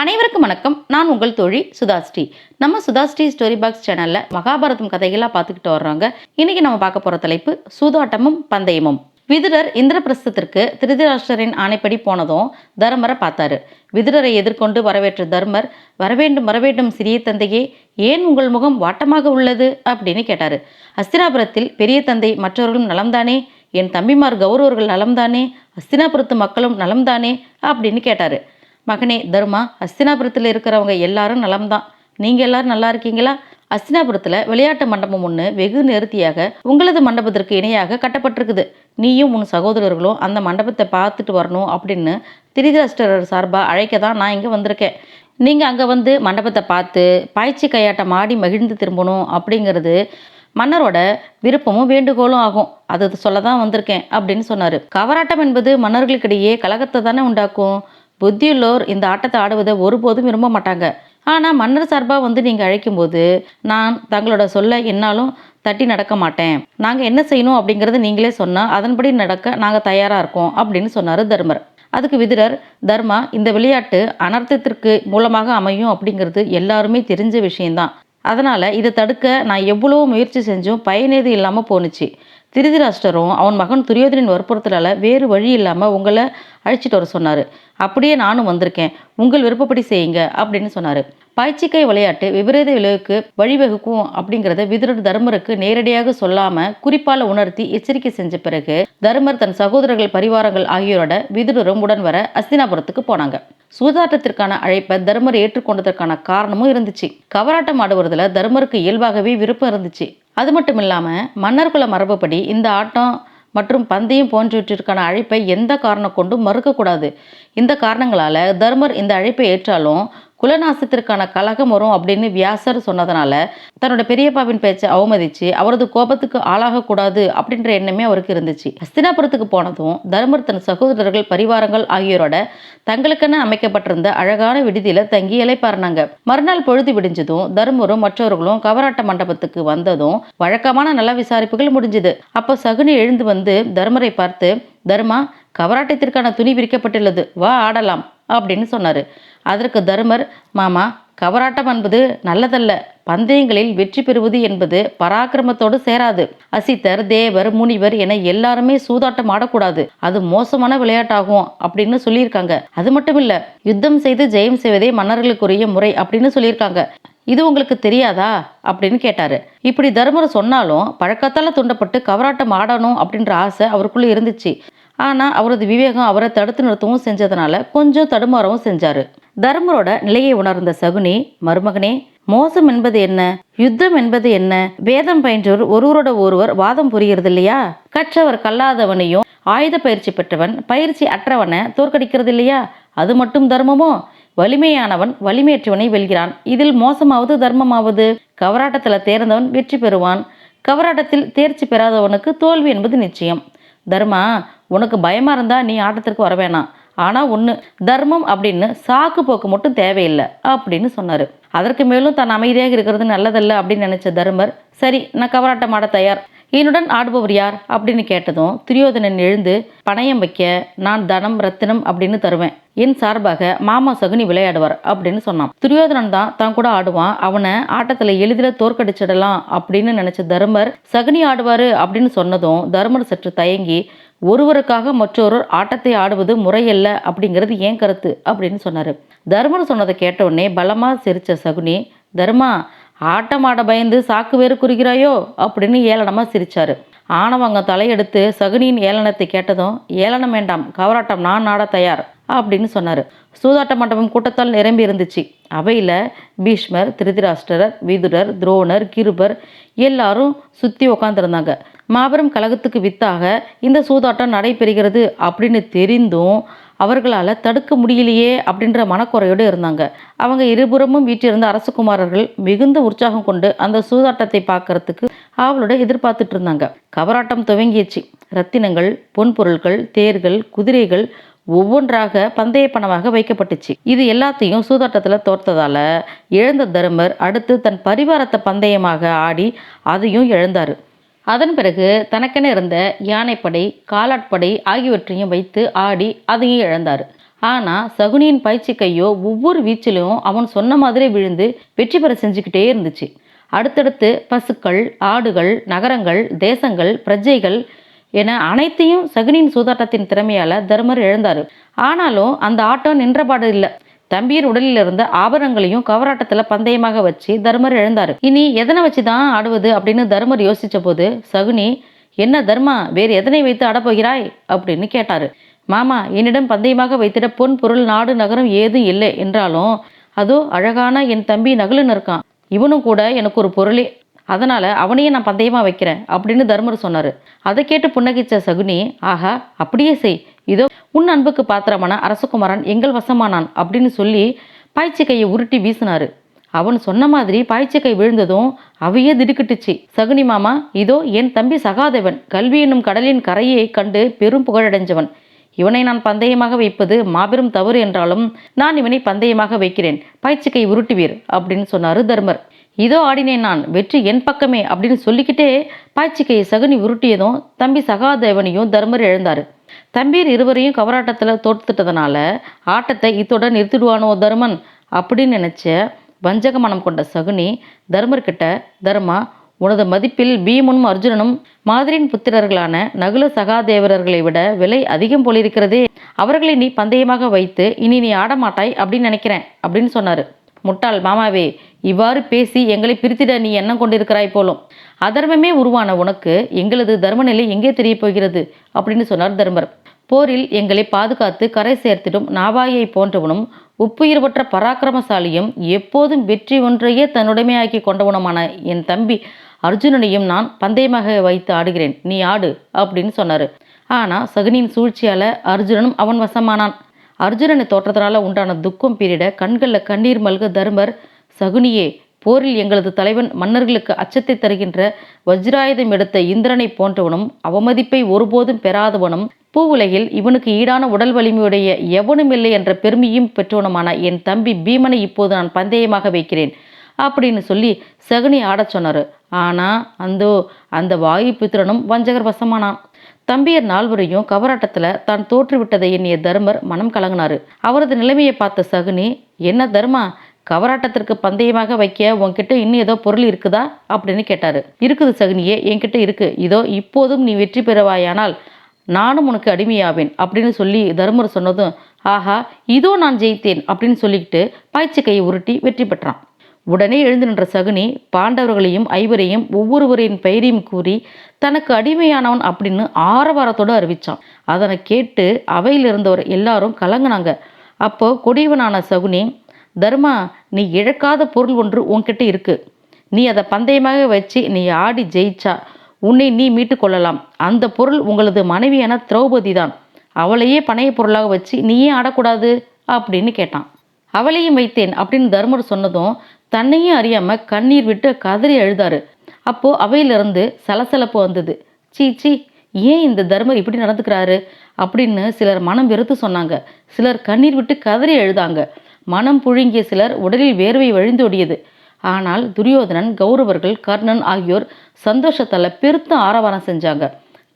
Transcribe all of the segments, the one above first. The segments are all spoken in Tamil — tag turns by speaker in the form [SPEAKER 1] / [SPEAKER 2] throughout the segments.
[SPEAKER 1] அனைவருக்கும் வணக்கம். நான் உங்கள் தோழி சுதாஸ்ரீ. நம்ம சுதாஸ்ரீ ஸ்டோரி பாக்ஸ் சேனல்ல மகாபாரதம் கதைகளாக பார்த்துக்கிட்டு வர்றாங்க. இன்னைக்கு நம்ம பார்க்க போற தலைப்பு சூதாட்டமும் பந்தயமும். விதுரர் இந்திரபிரஸ்தத்திற்கு திருதராஷ்டரின் ஆணைப்படி போனதும் தர்மரை பார்த்தாரு. விதுரரை எதிர்கொண்டு வரவேற்ற தர்மர் வரவேண்டும் வரவேண்டும் சிறிய தந்தையே ஏன் உங்கள் முகம் வாட்டமாக உள்ளது? அப்படின்னு கேட்டாரு. அஸ்தினாபுரத்தில் பெரிய தந்தை மற்றவர்களும் நலம்தானே? என் தம்பிமார் கௌரவர்கள் நலம்தானே? அஸ்தினாபுரத்து மக்களும் நலம்தானே? அப்படின்னு கேட்டாரு. மகனே தர்மா அஸ்தினாபுரத்தில் இருக்கிறவங்க எல்லாரும் நலம்தான். நீங்கள் எல்லாரும் நல்லா இருக்கீங்களா? அஸ்தினாபுரத்தில் விளையாட்டு மண்டபம் ஒன்று வெகு நேர்த்தியாக உங்களது மண்டபத்திற்கு இணையாக கட்டப்பட்டிருக்குது. நீயும் உன் சகோதரர்களும் அந்த மண்டபத்தை பார்த்துட்டு வரணும் அப்படின்னு திரிதராஷ்டரர் சார்பாக அழைக்க தான் நான் இங்கே வந்திருக்கேன். நீங்கள் அங்கே வந்து மண்டபத்தை பார்த்து பாய்ச்சி கையாட்டம் ஆடி மகிழ்ந்து திரும்பணும் அப்படிங்கிறது மன்னரோட விருப்பமும் வேண்டுகோளும் ஆகும். அது சொல்ல தான் வந்திருக்கேன் அப்படின்னு சொன்னார். கவராட்டம் என்பது மன்னர்களுக்கிடையே கலகத்தை தானே உண்டாக்கும். புத்தியுள்ளோர் இந்த ஆட்டத்தை ஆடுவதை ஒருபோதும் விரும்ப மாட்டாங்க. ஆனால் மன்னர் சார்பாக வந்து நீங்கள் அழைக்கும்போது நான் தங்களோட சொல்ல என்னாலும் தட்டி நடக்க மாட்டேன். நாங்கள் என்ன செய்யணும் அப்படிங்கிறத நீங்களே சொன்னால் அதன்படி நடக்க நாங்கள் தயாராக இருக்கோம் அப்படின்னு சொன்னார் தர்மர். அதுக்கு விதிரர் தர்மா இந்த விளையாட்டு அனர்த்தத்திற்கு மூலமாக அமையும் அப்படிங்கிறது எல்லாருமே தெரிஞ்ச விஷயம்தான். அதனால் இதை தடுக்க நான் எவ்வளோ முயற்சி செஞ்சும் பயனேது இல்லாமல் போணுச்சு. திருதிராஷ்டரும் அவன் மகன் துரியோதனின் வற்புறுத்தலால் வேறு வழி இல்லாமல் உங்களை அழைச்சிட்டு வர சொன்னார். அப்படியே நானும் வந்திருக்கேன். உங்கள் விருப்பப்படி செய்யுங்க அப்படின்னு சொன்னார். பாய்ச்சிக்கை விளையாட்டு விபரீத விளைவுக்கு வழிவகுக்கும் அப்படிங்கிறத விதுரர் தர்மருக்கு நேரடியாக சொல்லாமல் குறிப்பால உணர்த்தி எச்சரிக்கை செஞ்ச பிறகு தர்மர் தன் சகோதரர்கள் பரிவாரங்கள் ஆகியோரோட விதுரரும் உடன் வர அஸ்தினாபுரத்துக்கு போனாங்க. சூதாட்டத்திற்கான அழைப்பை தர்மர் ஏற்றுக்கொண்டதற்கான காரணமும் இருந்துச்சு. கவராட்டம் ஆடுவதில் தர்மருக்கு இயல்பாகவே விருப்பம் இருந்துச்சு. அது மட்டும் இல்லாமல் மன்னர்குல மரபுப்படி இந்த ஆட்டம் மற்றும் பந்தயம் போன்றவற்றிற்கான அழைப்பை எந்த காரணம் கொண்டும் மறுக்கக்கூடாது. இந்த காரணங்களால் தர்மர் இந்த அழைப்பை ஏற்றாலும் குலநாசத்திற்கான கலகம் வரும் அப்படின்னு வியாசர் சொன்னதுனால தன்னோட பெரியப்பாவின் பேச்சை அவமதிச்சு அவரது கோபத்துக்கு ஆளாகக்கூடாது அப்படின்ற எண்ணமே அவருக்கு இருந்துச்சு. ஹஸ்தினாபுரத்துக்கு போனதும் தர்மர் தன் சகோதரர்கள் பரிவாரங்கள் ஆகியோரோட தங்களுக்கென அமைக்கப்பட்டிருந்த அழகான விடுதியில தங்கி இலைப்பாருனாங்க மறுநாள் பொழுது விடிஞ்சதும் தர்மரும் மற்றவர்களும் கவராட்ட மண்டபத்துக்கு வந்ததும் வழக்கமான நல்ல விசாரிப்புகள் முடிஞ்சுது. அப்போ சகுனி எழுந்து வந்து தர்மரை பார்த்து தர்மா கவராட்டத்திற்கான துணி விரிக்கப்பட்டுள்ளது. வா ஆடலாம் அப்படின்னு சொன்னார். அதற்கு தருமர் மாமா கவராட்டம் என்பது நல்லதல்ல. பந்தயங்களில் வெற்றி பெறுவது என்பது பராக்கிரமத்தோடு சேராது. அசித்தர் தேவர் முனிவர் என எல்லாருமே சூதாட்டம் ஆடக்கூடாது. அது மோசமான விளையாட்டாகும் அப்படின்னு சொல்லியிருக்காங்க. அது மட்டும் இல்ல யுத்தம் செய்து ஜெயம் செய்வதே மன்னர்களுக்குரிய முறை அப்படின்னு சொல்லியிருக்காங்க. இது உங்களுக்கு தெரியாதா? அப்படின்னு கேட்டாரு. இப்படி தர்மர் சொன்னாலும் பழக்கத்தால் துண்டப்பட்டு கவராட்டம் ஆடணும் அப்படின்ற ஆசை அவருக்குள்ள இருந்துச்சு. ஆனால் அவரது விவேகம் அவரை தடுத்து நிறுத்தவும் செஞ்சதுனால கொஞ்சம் தடுமாறவும் செஞ்சாரு. தர்மரோட நிலையை உணர்ந்த சகுனி மருமகனே மோசம் என்பது என்ன? யுத்தம் என்பது என்ன? வேதம் பயின்றவர் ஒருவரோட ஒருவர் வாதம் புரிகிறது இல்லையா கற்றவர் கல்லாதவனையும் ஆயுத பயிற்சி பெற்றவன் பயிற்சி அற்றவனை தோற்கடிக்கிறது இல்லையா அது மட்டும் தர்மமோ? வலிமையானவன் வலிமையற்றவனை வெல்கிறான். இதில் மோசமாவது தர்மமாவது? கவராட்டத்தில் தேர்ந்தவன் வெற்றி பெறுவான். கவராட்டத்தில் தேர்ச்சி பெறாதவனுக்கு தோல்வி என்பது நிச்சயம். தர்மா உனக்கு பயமாக இருந்தால் நீ ஆட்டத்திற்கு வர வேணாம். ஆனால் ஒன்று தர்மம் அப்படின்னு சாக்கு போக்கு மட்டும் தேவையில்லை அப்படின்னு சொன்னார். அதற்கு மேலும் தான் அமைதியாக இருக்கிறது நல்லதல்ல அப்படின்னு நினச்ச தர்மர் சரி நான் கவராட்டம் ஆட தயார். என்னுடன் ஆடுபவர் யார் அப்படின்னு கேட்டதும் துரியோதனன் எழுந்து பணயம் வைக்க நான் தனம் ரத்தினம் அப்படின்னு தருவேன். என் சார்பாக மாமா சகுனி விளையாடுவார் அப்படின்னு சொன்னான். துரியோதனன் தான் தான் கூட ஆடுவான். அவனை ஆட்டத்தில் எளிதில் தோற்கடிச்சிடலாம் அப்படின்னு நினைச்ச தர்மர் சகுனி ஆடுவாரு அப்படின்னு சொன்னதும் தர்மர் சற்று தயங்கி ஒருவருக்காக மற்றொருவர் ஆட்டத்தை ஆடுவது முறையல்ல அப்படிங்கிறது ஏன் கருத்து அப்படின்னு சொன்னார். தர்மர் சொன்னதை கேட்டவுடனே பலமாக சிரிச்ச சகுனி தர்மா ஆட்டம் ஆட பயந்து சாக்கு வேறு குறிக்கிறாயோ அப்படின்னு ஏளனமாக சிரித்தார் ஆனவங்க தலையெடுத்து சகுனியின் ஏளனத்தை கேட்டதும் ஏளனம் வேண்டாம் கவராட்டம் நான் ஆட தயார் அப்படின்னு சொன்னார். சூதாட்ட மண்டபம் கூட்டத்தால் நிரம்பி இருந்துச்சு. அவையில் பீஷ்மர் திருதிராஷ்டரர் விதுரர் துரோணர் கிருபர் எல்லாரும் சுற்றி உக்காந்துருந்தாங்க. மாபெரும் கழகத்துக்கு வித்தாக இந்த சூதாட்டம் நடைபெறுகிறது அப்படின்னு தெரிந்தும் அவர்களால் தடுக்க முடியலையே அப்படின்ற மனக்குறையோடு இருந்தாங்க. அவங்க இருபுறமும் வீட்டிலிருந்த அரசகுமாரர்கள் மிகுந்த உற்சாகம் கொண்டு அந்த சூதாட்டத்தை பார்க்கறதுக்கு ஆவலோட எதிர்பார்த்துட்டு இருந்தாங்க. கவராட்டம் துவங்கியச்சு ரத்தினங்கள் பொன்பொருட்கள் தேர்கள் குதிரைகள் ஒவ்வொன்றாக பந்தய பணமாக வைக்கப்பட்டுச்சு. இது எல்லாத்தையும் சூதாட்டத்தில் தோற்றதால இழந்த தருமர் அடுத்து தன் பரிவாரத்தை பந்தயமாக ஆடி அதையும் இழந்தாரு அதன் பிறகு தனக்கென இருந்த யானைப்படை காலாட்படை ஆகியவற்றையும் வைத்து ஆடி அதையும் இழந்தார். ஆனால் சகுனியின் பயிற்சி கையோ ஒவ்வொரு வீச்சிலும் அவன் சொன்ன மாதிரி விழுந்து வெற்றி பெற செஞ்சுக்கிட்டே இருந்துச்சு. அடுத்தடுத்து பசுக்கள் ஆடுகள் நகரங்கள் தேசங்கள் பிரஜைகள் என அனைத்தையும் சகுனியின் சூதாட்டத்தின் திறமையால தர்மர் இழந்தார். ஆனாலும் அந்த ஆட்டம் நின்றபாடு இல்லை. தம்பியின் உடலில் இருந்த ஆபரணங்களையும் கவராட்டத்தில் பந்தயமாக வச்சு தர்மர் எழுந்தார். இனி எதனை வச்சு தான் ஆடுவது அப்படின்னு தர்மர் யோசித்த போது சகுனி என்ன தர்மா? வேறு எதனை வைத்து ஆடப்போகிறாய்? அப்படின்னு கேட்டார். மாமா என்னிடம் பந்தயமாக வைத்திட பொன் பொருள் நாடு நகரம் ஏதும் இல்லை என்றாலும் அதோ அழகான என் தம்பி நகலுன்னு இருக்கான். இவனும் கூட எனக்கு ஒரு பொருளே. அதனால் அவனையே நான் பந்தயமாக வைக்கிறேன் அப்படின்னு தர்மர் சொன்னார். அதை கேட்டு புன்னகிச்ச சகுனி ஆஹா அப்படியே செய். இதோ உன் அன்புக்கு பாத்திரமான அரசகுமாரன் எங்கள் வசமானான் அப்படின்னு சொல்லி பாய்ச்சி கையை உருட்டி வீசினாரு. அவன் சொன்ன மாதிரி பாய்ச்சி கை விழுந்ததும் அவையே திடுக்கிட்டுச்சு. சகுனி மாமா இதோ என் தம்பி சகாதேவன் கல்வி என்னும் கடலின் கரையை கண்டு பெரும் புகழடைஞ்சவன். இவனை நான் பந்தயமாக வைப்பது மாபெரும் தவறு என்றாலும் நான் இவனை பந்தயமாக வைக்கிறேன். பாய்ச்சிக்கை உருட்டுவீர் அப்படின்னு சொன்னாரு தர்மர். இதோ ஆடினேன் நான். வெற்றி என் பக்கமே அப்படின்னு சொல்லிக்கிட்டே பாய்ச்சிக்கையை சகுனி உருட்டியதும் தம்பி சகாதேவனையும் தர்மர் எழுந்தாரு தம்பீர் இருவரையும் கவராட்டத்தில் தோற்றுட்டதுனால ஆட்டத்தை இத்துடன் நிறுத்திடுவானோ தர்மன்? அப்படின்னு நினச்ச வஞ்சக மனம் கொண்ட சகுனி தர்மர்கிட்ட தர்மா உனது மதிப்பில் பீமனும் அர்ஜுனனும் மாதிரியின் புத்திரர்களான நகுல சகாதேவரர்களை விட விலை அதிகம் போலிருக்கிறதே. அவர்களை நீ பந்தயமாக வைத்து இனி நீ ஆடமாட்டாய் அப்படின்னு நினைக்கிறேன் அப்படின்னு சொன்னார். முட்டாள் மாமாவே இவ்வாறு பேசி எங்களை பிரித்திட நீ எண்ணம் கொண்டிருக்கிறாய் போலும். அதர்மமே உருவான உனக்கு எங்களது தர்மநிலை எங்கே தெரிய போகிறது? அப்படின்னு சொன்னார் தர்மர். போரில் எங்களை பாதுகாத்து கரை சேர்த்திடும் நாவாயை போன்றவனும் உப்புயிர்வற்ற பராக்கிரமசாலியும் எப்போதும் வெற்றி ஒன்றையே தன்னுடைமையாக்கி கொண்டவனுமான என் தம்பி அர்ஜுனனையும் நான் பந்தயமாக வைத்து ஆடுகிறேன். நீ ஆடு அப்படின்னு சொன்னாரு. ஆனா சகுனியின் சூழ்ச்சியால அர்ஜுனனும் அவன் வசமானான். அர்ஜுனனை தோற்றத்தினால உண்டான துக்கம் பீரிட கண்களில் கண்ணீர் மல்க தர்மர் சகுனியே போரில் எங்களது தலைவன் மன்னர்களுக்கு அச்சத்தை தருகின்ற வஜ்ராயுதம் எடுத்த இந்திரனை போன்றவனும் அவமதிப்பை ஒருபோதும் பெறாதவனும் பூவுலகில் இவனுக்கு ஈடான உடல் வலிமையுடைய எவனும் இல்லை என்ற பெருமையும் பெற்றவனுமான என் தம்பி பீமனை இப்போது நான் பந்தயமாக வைக்கிறேன். அப்படின்னு சொல்லி சகுனி ஆடச் சொன்னார். ஆனால் அந்தோ அந்த வாயு புத்திரனும் வஞ்சகர் வசமானான். தம்பியர் நால்வரையும் கவராட்டத்தில் தான் தோற்றுவிட்டதை எண்ணிய தர்மர் மனம் கலங்கினாரு. அவரது நிலைமையை பார்த்த சகுனி என்ன தர்மா கவராட்டத்திற்கு பந்தயமாக வைக்க உன்கிட்ட இன்னும் ஏதோ பொருள் இருக்குதா? அப்படின்னு கேட்டாரு. இருக்குது சகுனியே என்கிட்ட இருக்கு. இதோ இப்போதும் நீ வெற்றி பெறுவாயானால் நானும் உனக்கு அடிமையாவேன் அப்படின்னு சொல்லி தர்மர் சொன்னதும் ஆஹா இதோ நான் ஜெயித்தேன் அப்படின்னு சொல்லிக்கிட்டு பாய்ச்சி கையை உருட்டி வெற்றி பெற்றான். உடனே எழுந்து நின்ற சகுனி பாண்டவர்களையும் ஐவரையும் ஒவ்வொருவரின் பெயரையும் கூறி தனக்கு அடிமையானவன் அப்படின்னு ஆரவாரத்தோடு அறிவிச்சான். அதனை கேட்டு அவையில் இருந்தவர் எல்லாரும் கலங்குனாங்க. அப்போ கொடியவனான சகுனி தர்மா நீ இழக்காத பொருள் ஒன்று உன்கிட்ட இருக்கு. நீ அதை பந்தயமாக வச்சு நீ ஆடி ஜெயிச்சா உன்னை நீ மீட்டு கொள்ளலாம். அந்த பொருள் உங்களது மனைவியான திரௌபதி தான். அவளையே பணைய பொருளாக வச்சு நீயே ஆடக்கூடாது அப்படின்னு கேட்டான். அவளையும் வைத்தேன் அப்படின்னு தர்மர் சொன்னதும் தன்னையும் அறியாம கண்ணீர் விட்டு கதறி அழுதாரு. அப்போ அவையிலிருந்து சலசலப்பு வந்தது. சீ சீ ஏன் இந்த தர்மர் இப்படி நடந்துக்கிறாரு? அப்படின்னு சிலர் மனம் வெறுத்து சொன்னாங்க. சிலர் கண்ணீர் விட்டு கதறி எழுதாங்க மனம் புழுங்கிய சிலர் உடலில் வேர்வை வழிந்தோடியது ஆனால் துரியோதனன் கௌரவர்கள் கர்ணன் ஆகியோர் சந்தோஷத்தால பெருத்த ஆரவாரம் செஞ்சாங்க.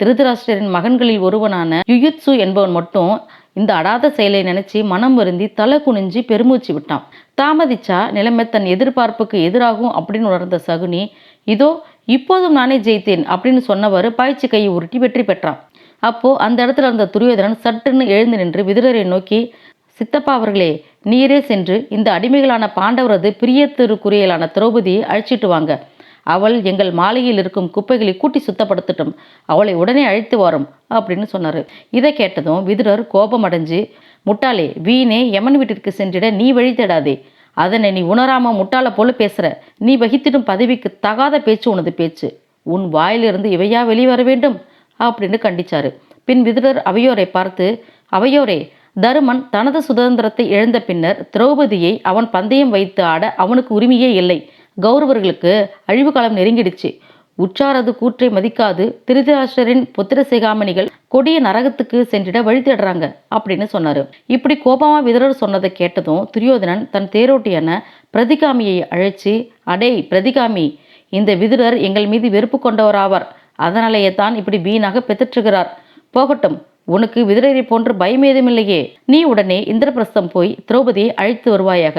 [SPEAKER 1] திருதராஷ்டிரரின் மகன்களில் ஒருவனான யுயுத்சு என்பவன் மட்டும் இந்த அடாத செயலை நினைச்சு மனம் வருந்தி தலை குனிஞ்சு பெருமூச்சு விட்டான். தாமதிச்சா நிலைமை தன் எதிர்பார்ப்புக்கு எதிராகும் அப்படின்னு உணர்ந்த சகுனி இதோ இப்போதும் நானே ஜெயித்தேன் அப்படின்னு சொன்னவர் பாய்ச்சி கையை உருட்டி வெற்றி பெற்றான். அப்போ அந்த இடத்துல இருந்த துரியோதனன் சட்டுன்னு எழுந்து நின்று விதுரரை நோக்கி சித்தப்பா அவர்களே நீரே சென்று இந்த அடிமைகளான பாண்டவரது பிரியத்திற்குரியலான திரௌபதியை அழைச்சிட்டு வாங்க. அவள் எங்கள் மாலையில் இருக்கும் குப்பைகளை கூட்டி சுத்தப்படுத்தட்டும். அவளை உடனே அழைத்து வரும் அப்படின்னு சொன்னாரு. இதை கேட்டதும் விதுரர் கோபம் அடைஞ்சு முட்டாளே வீணே யமன் வீட்டிற்கு சென்றிட நீ வழி தேடாதே. அதனை நீ உணராம முட்டாள போல பேசுற. நீ வகித்திடும் பதவிக்கு தகாத பேச்சு உனது பேச்சு. உன் வாயிலிருந்து இவையா வெளிவர வேண்டும்? அப்படின்னு கண்டிச்சாரு. பின் விதுரர் அவையோரை பார்த்து அவையோரே தருமன் தனது சுதந்திரத்தை இழந்த பின்னர் திரௌபதியை அவன் பந்தயம் வைத்து ஆட அவனுக்கு உரிமையே இல்லை. கௌரவர்களுக்கு அழிவு காலம் நெருங்கிடுச்சு. உற்றாரது கூற்றை மதிக்காது திருதராஷ்டரின் புத்திர சிகாமணிகள் கொடிய நரகத்துக்கு சென்றிட வழி தேடுறாங்க அப்படின்னு சொன்னாரு. இப்படி கோபமா விதரர் சொன்னதை கேட்டதும் துரியோதனன் தன் தேரோட்டியான பிரதிகாமியை அழைச்சி அடே பிரதிகாமி இந்த விதுரர் எங்கள் மீது வெறுப்பு கொண்டவராவார். அதனாலேயே தான் இப்படி வீணாக பெற்றுகிறார் போகட்டும் உனக்கு விதிரரை போன்று பயம் ஏதும் இல்லையே நீ உடனே இந்திரபிரஸ்தம் போய் திரௌபதியை அழைத்து வருவாயாக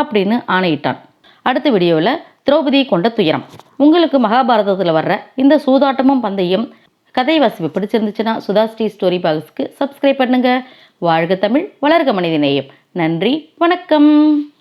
[SPEAKER 1] அப்படின்னு ஆணையிட்டான். அடுத்த வீடியோவில் திரௌபதியை கொண்ட துயரம். உங்களுக்கு மகாபாரதத்தில் வர்ற இந்த சூதாட்டமும் பந்தயம் கதை வாசிப்பு பிடிச்சிருந்துச்சுன்னா சுதாஸ்ரீ ஸ்டோரி பாக்ஸ்க்கு சப்ஸ்கிரைப் பண்ணுங்க. வாழ்க தமிழ் வளர்க மனிதநேயம். நன்றி வணக்கம்.